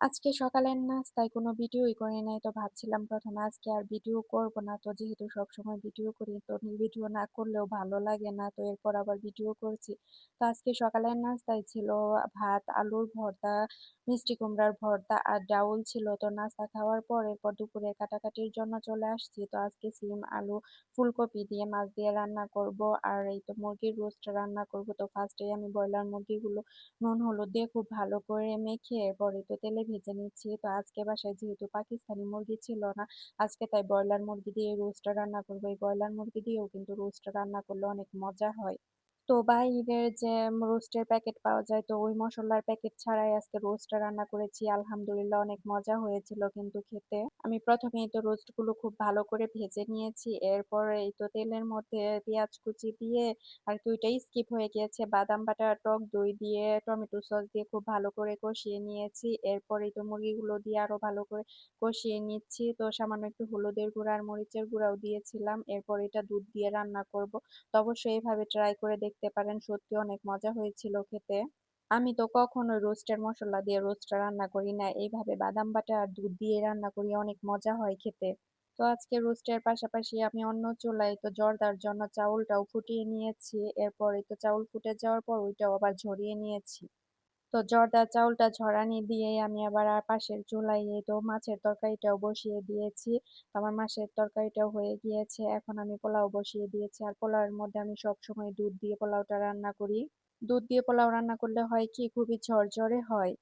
আজকে সকালের নাস্তায় কোনো ভিডিওই করি নাই। তো ভাবছিলাম প্রথমে আজকে আর ভিডিও করব না। তো যেহেতু সবসময় ভিডিও করি তো ভিডিও না করলেও ভালো লাগে না। তো এরপর আবার ভিডিও করছি। তো আজকে সকালের নাস্তায় ছিল ভাত, আলুর ভর্তা, মিষ্টি কুমড়ার ভর্তা আর ডাউল ছিল। তো নাস্তা খাওয়ার পর এরপর দুপুরে কাটাকাটির জন্য চলে আসছি। তো আজকে সিম, আলু, ফুলকপি দিয়ে মাছ দিয়ে রান্না করব। আর এই তো মুরগির রোস্ট রান্না করব। তো ফার্স্টে আমি ব্রয়লার মুরগিগুলো নুন হলুদ দিয়ে খুব ভালো করে মেখে এরপরে তো তেলে ভেজে নিচ্ছি। তো আজকে বাসায় যেহেতু পাকিস্তানি মুরগি ছিল না, আজকে তাই ব্রয়লার মুরগি দিয়ে রোস্টটা রান্না করব এই ব্রয়লার মুরগি দিয়েও কিন্তু রোস্টটা রান্না করলে অনেক মজা হয়। তো বাইরের যে রোস্টের প্যাকেট পাওয়া যায় তো ওই মশলার প্যাকেট ছাড়াই আজকে রোস্টটা রান্না করেছি। আলহামদুলিল্লাহ অনেক মজা হয়েছিল কিন্তু খেতে। আমি ১ম এই তো রোস্টগুলো খুব ভালো করে ভেজে নিয়েছি। এরপর এই তো তেলের মধ্যে পেঁয়াজ কুচি দিয়ে আর কি ওইটাই স্কিপ হয়ে গিয়েছে বাদাম বাটা, টক দই দিয়ে, টমেটো সস দিয়ে খুব ভালো করে কষিয়ে নিয়েছি। এরপর তো মুরগিগুলো দিয়ে আরও ভালো করে কষিয়ে নিচ্ছি। তো সামান্য একটু হলুদের গুঁড়া আর মরিচের গুঁড়াও দিয়েছিলাম। এরপর এটা দুধ দিয়ে রান্না করব। তো অবশ্যই এভাবে ট্রাই করে দেখতে পারেন। সত্যি অনেক মজা হয়েছিল খেতে। আমি তো কখনো রোস্টের মশলা দিয়ে রোস্টটা রান্না করি না। এইভাবে বাদাম বাটা আর দুধ দিয়ে রান্না করি অনেক মজা হয় খেতে। তো আজকে রোস্টের পাশাপাশি আমি অন্য চুলায় তো জর্দার জন্য চাউলটাও ফুটিয়ে নিয়েছি। এরপরে তো চাউল ফুটে যাওয়ার পর ওইটাও আবার ঝরিয়ে নিয়েছি। তো জর্দার চাউলটা ঝরানি দিয়েই আমি আবার আর পাশের এই তো মাছের তরকারিটাও বসিয়ে দিয়েছি। আমার মাছের তরকারিটাও হয়ে গিয়েছে। এখন আমি পোলাও বসিয়ে দিয়েছি। আর পোলাওয়ের মধ্যে আমি সবসময় দুধ দিয়ে পোলাওটা রান্না করি। দুধ দিয়ে পোলাও রান্না করলে হয় কি খুবই ঝরঝরে হয়।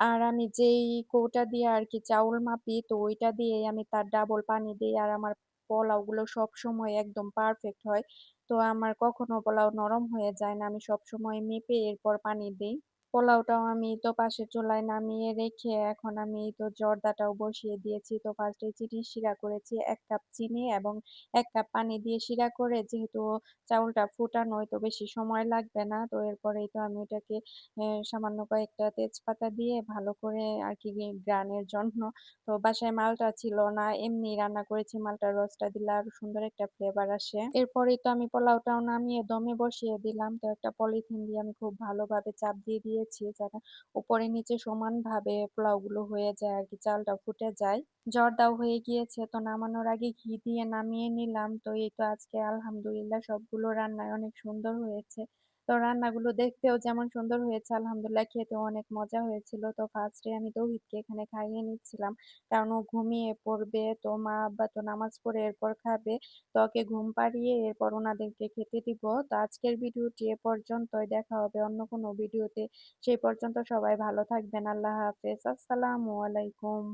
আর আমি যেই কৌটা দিয়ে আর কি চাউল মাপি, তো ওইটা দিয়েই আমি তার ডাবল পানি দিই আর আমার পোলাওগুলো সবসময় একদম পারফেক্ট হয়। তো আমার কখনো পোলাও নরম হয়ে যায় না। আমি সবসময় মেপে এরপর পানি দেই। পোলাওটাও আমি তো পাশের চুলায় নামিয়ে রেখে এখন আমি তো জর্দাটাও বসিয়ে দিয়েছি। তো ফার্স্টে চিনির শিরা করেছি, এক কাপ চিনি এবং এক কাপ পানি দিয়ে শিরা করে যেহেতু চাউলটা ফুটানো তো বেশি সময় লাগবে না। তো এরপরেই তো আমি এটাকে, এ, সামান্য কয়েকটা তেজপাতা দিয়ে ভালো করে আর কি গ্রানের জন্য তো বাসায় মালটা ছিল না। এমনি রান্না করেছি, মালটার রসটা দিলে আরও সুন্দর একটা ফ্লেভার আসে। এরপরেই তো আমি পোলাওটাও নামিয়ে দমে বসিয়ে দিলাম। তো একটা পলিথিন দিয়ে আমি খুব ভালোভাবে চাপ দিয়ে দিয়ে দিয়েছি যেন উপরে নিচে সমানভাবে পোলাওগুলো হয়ে যায় আর কি, চালটা ফুটে যায়। জ্বর দাও হয়ে গিয়েছে, তো নামানোর আগে ঘি দিয়ে নামিয়ে নিলাম। তো এই তো আজকে আলহামদুলিল্লাহ সবগুলো রান্নায় অনেক সুন্দর হয়েছে। তো রান্নাগুলো দেখতেও যেমন সুন্দর হয়েছে, আলহামদুলিল্লাহ খেতেও অনেক মজা হয়েছিল। তো ফার্স্টে আমি তৌহিদকে এখানে খাইয়ে নিচ্ছিলাম। কারণ ও ঘুমিয়ে পড়বে। তো মা আব্বা তো নামাজ পড়ে এরপর খাবে। তো ওকে ঘুম পাড়িয়ে এরপর ওনাদেরকে খেতে দিব। তো আজকের ভিডিওটি এ পর্যন্তই। দেখা হবে অন্য কোনো ভিডিওতে। সেই পর্যন্ত সবাই ভালো থাকবেন। আল্লাহ হাফেজ। আসসালামু আলাইকুম।